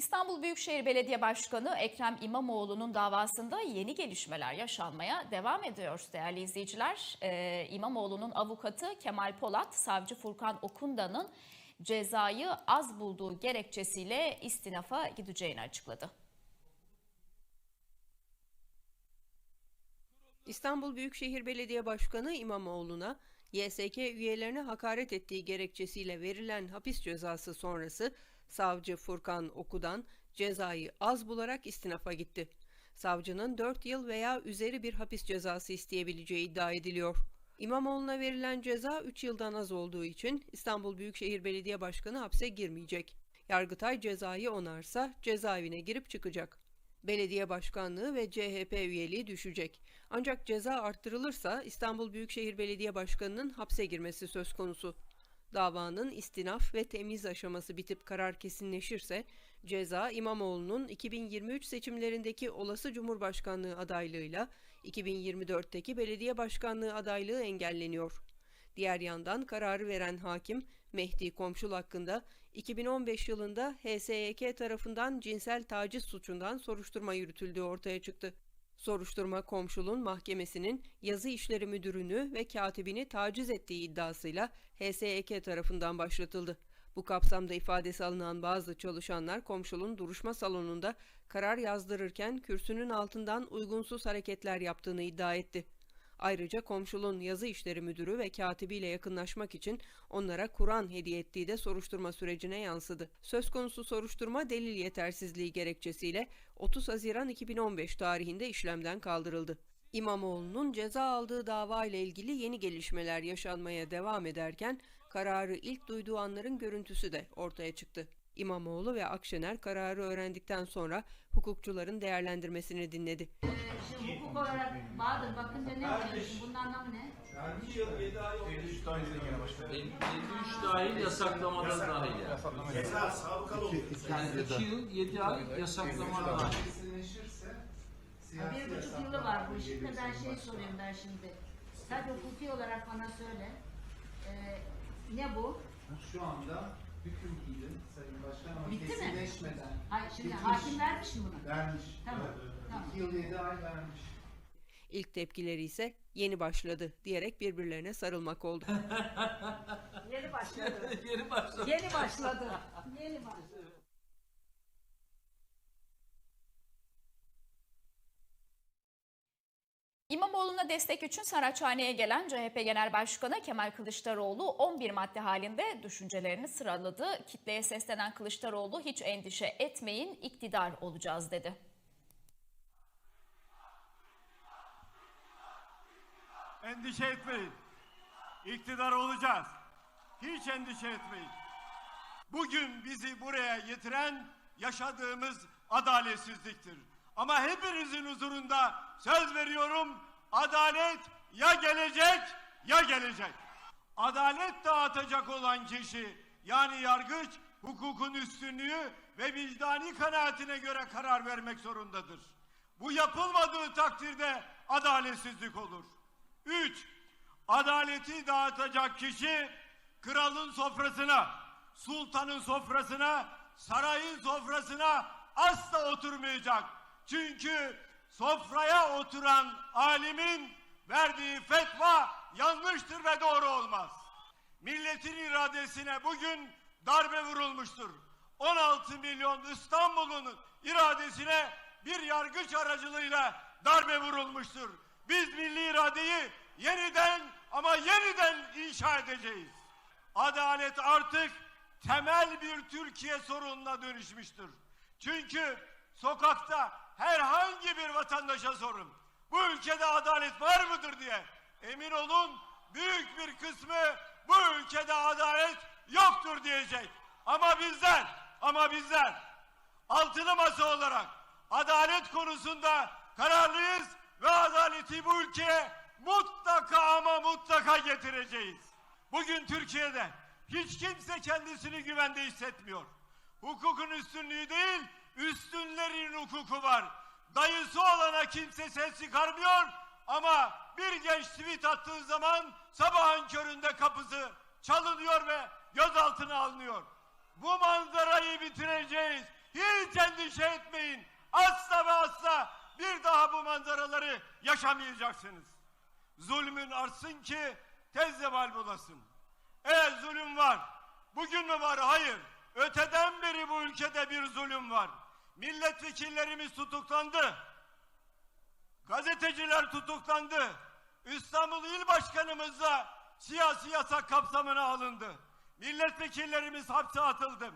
İstanbul Büyükşehir Belediye Başkanı Ekrem İmamoğlu'nun davasında yeni gelişmeler yaşanmaya devam ediyor değerli izleyiciler. Ee, İmamoğlu'nun avukatı Kemal Polat, savcı Furkan Okunda'nın cezayı az bulduğu gerekçesiyle istinafa gideceğini açıkladı. İstanbul Büyükşehir Belediye Başkanı İmamoğlu'na YSK üyelerine hakaret ettiği gerekçesiyle verilen hapis cezası sonrası savcı Furkan Oku'dan cezayı az bularak istinafa gitti. Savcının 4 yıl veya üzeri bir hapis cezası isteyebileceği iddia ediliyor. İmamoğlu'na verilen ceza 3 yıldan az olduğu için İstanbul Büyükşehir Belediye Başkanı hapse girmeyecek. Yargıtay cezayı onarsa cezaevine girip çıkacak. Belediye başkanlığı ve CHP üyeliği düşecek. Ancak ceza arttırılırsa İstanbul Büyükşehir Belediye Başkanı'nın hapse girmesi söz konusu. Davanın istinaf ve temiz aşaması bitip karar kesinleşirse ceza İmamoğlu'nun 2023 seçimlerindeki olası Cumhurbaşkanlığı adaylığıyla 2024'teki belediye başkanlığı adaylığı engelleniyor. Diğer yandan kararı veren hakim Mehdi Komşul hakkında 2015 yılında HSYK tarafından cinsel taciz suçundan soruşturma yürütüldüğü ortaya çıktı. Soruşturma komşulun mahkemesinin yazı işleri müdürünü ve katibini taciz ettiği iddiasıyla HSYK tarafından başlatıldı. Bu kapsamda ifadesi alınan bazı çalışanlar komşulun duruşma salonunda karar yazdırırken kürsünün altından uygunsuz hareketler yaptığını iddia etti. Ayrıca komşulun yazı işleri müdürü ve katibiyle yakınlaşmak için onlara Kur'an hediye ettiği de soruşturma sürecine yansıdı. Söz konusu soruşturma delil yetersizliği gerekçesiyle 30 Haziran 2015 tarihinde işlemden kaldırıldı. İmamoğlu'nun ceza aldığı dava ile ilgili yeni gelişmeler yaşanmaya devam ederken kararı ilk duyduğu anların görüntüsü de ortaya çıktı. İmamoğlu ve Akşener kararı öğrendikten sonra hukukçuların değerlendirmesini dinledi. Şimdi hukuk olarak Bahadır bakınca ne anlıyorsun? Bunun anlamı ne? 53 dahil gene başkanım. 53 dahil yasaklamadan dahil yani. Ceza sabıkalı oluyor. Yani 2 yıl 7 ay yasaklama dahil. Bir buçuk yılı var bu işin de ben şey soruyorum ben şimdi. Sen hukuki olarak bana söyle. Ee, ne bu? Şu anda hüküm giydim Sayın Başkan Bitti mi? kesinleşmeden Hayır şimdi bitmiş, hakim vermiş mi bunu? vermiş. Tamam, tamam. İki yıl yedi ay vermiş. İlk tepkileri ise yeni başladı diyerek birbirlerine sarılmak oldu. Yeni başladı. Geri başladı. Yeni başladı. Yeni başladı. İmamoğlu'na destek için Saraçhane'ye gelen CHP Genel Başkanı Kemal Kılıçdaroğlu 11 madde halinde düşüncelerini sıraladı. Kitleye seslenen Kılıçdaroğlu hiç endişe etmeyin iktidar olacağız dedi. Endişe etmeyin. İktidar olacağız. Hiç endişe etmeyin. Bugün bizi buraya getiren yaşadığımız adaletsizliktir. Ama hepinizin huzurunda söz veriyorum adalet ya gelecek ya gelecek. Adalet dağıtacak olan kişi yani yargıç hukukun üstünlüğü ve vicdani kanaatine göre karar vermek zorundadır. Bu yapılmadığı takdirde adaletsizlik olur. 3. Adaleti dağıtacak kişi kralın sofrasına, sultanın sofrasına, sarayın sofrasına asla oturmayacak. Çünkü sofraya oturan alimin verdiği fetva yanlıştır ve doğru olmaz. Milletin iradesine bugün darbe vurulmuştur. 16 milyon İstanbul'un iradesine bir yargıç aracılığıyla darbe vurulmuştur. Biz milli iradeyi yeniden ama yeniden inşa edeceğiz. Adalet artık temel bir Türkiye sorununa dönüşmüştür. Çünkü sokakta herhangi bir vatandaşa sorun. Bu ülkede adalet var mıdır diye. Emin olun büyük bir kısmı bu ülkede adalet yoktur diyecek. Ama bizler, ama bizler altılı masa olarak adalet konusunda kararlıyız ve adaleti bu ülkeye mutlaka ama mutlaka getireceğiz. Bugün Türkiye'de hiç kimse kendisini güvende hissetmiyor. Hukukun üstünlüğü değil, üstünlerin hukuku var. Dayısı olana kimse ses çıkarmıyor ama bir genç tweet attığı zaman sabahın köründe kapısı çalınıyor ve gözaltına alınıyor. Bu manzarayı bitireceğiz. hiç endişe etmeyin. Asla ve asla bir daha bu manzaraları yaşamayacaksınız. Zulmün artsın ki tez zeval bulasın. Evet zulüm var. Bugün mü var? Hayır. Ülkede bir zulüm var. Milletvekillerimiz tutuklandı. Gazeteciler tutuklandı. İstanbul İl Başkanımız da siyasi yasak kapsamına alındı. Milletvekillerimiz hapse atıldı.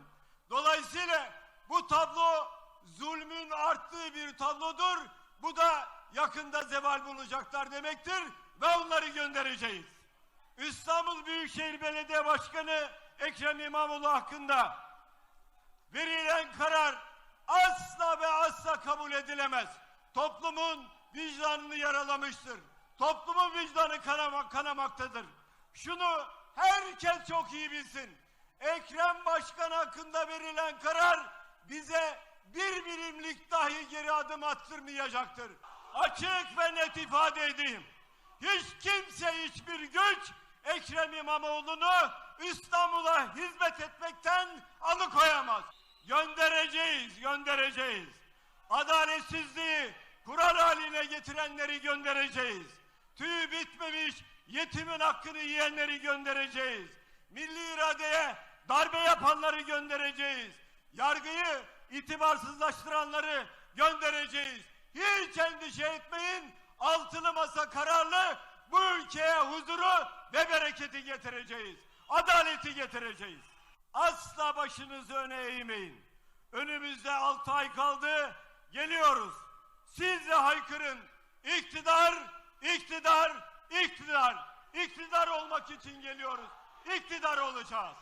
Dolayısıyla bu tablo zulmün arttığı bir tablodur. Bu da yakında zeval bulacaklar demektir ve onları göndereceğiz. İstanbul Büyükşehir Belediye Başkanı Ekrem İmamoğlu hakkında verilen karar asla ve asla kabul edilemez. Toplumun vicdanını yaralamıştır. Toplumun vicdanı kanama, kanamaktadır. Şunu herkes çok iyi bilsin. Ekrem Başkan hakkında verilen karar bize bir birimlik dahi geri adım attırmayacaktır. Açık ve net ifade edeyim. Hiç kimse hiçbir güç Ekrem İmamoğlu'nu İstanbul'a hizmet etmekten alıkoyamaz. Göndereceğiz, göndereceğiz. Adaletsizliği kural haline getirenleri göndereceğiz. Tüyü bitmemiş yetimin hakkını yiyenleri göndereceğiz. Milli iradeye darbe yapanları göndereceğiz. Yargıyı itibarsızlaştıranları göndereceğiz. Hiç endişe etmeyin. Altılı masa kararlı bu ülkeye huzuru ve bereketi getireceğiz. Adaleti getireceğiz. Asla başınızı öne eğmeyin. Önümüzde altı ay kaldı. Geliyoruz. Siz de haykırın. İktidar, iktidar, iktidar. İktidar olmak için geliyoruz. İktidar olacağız.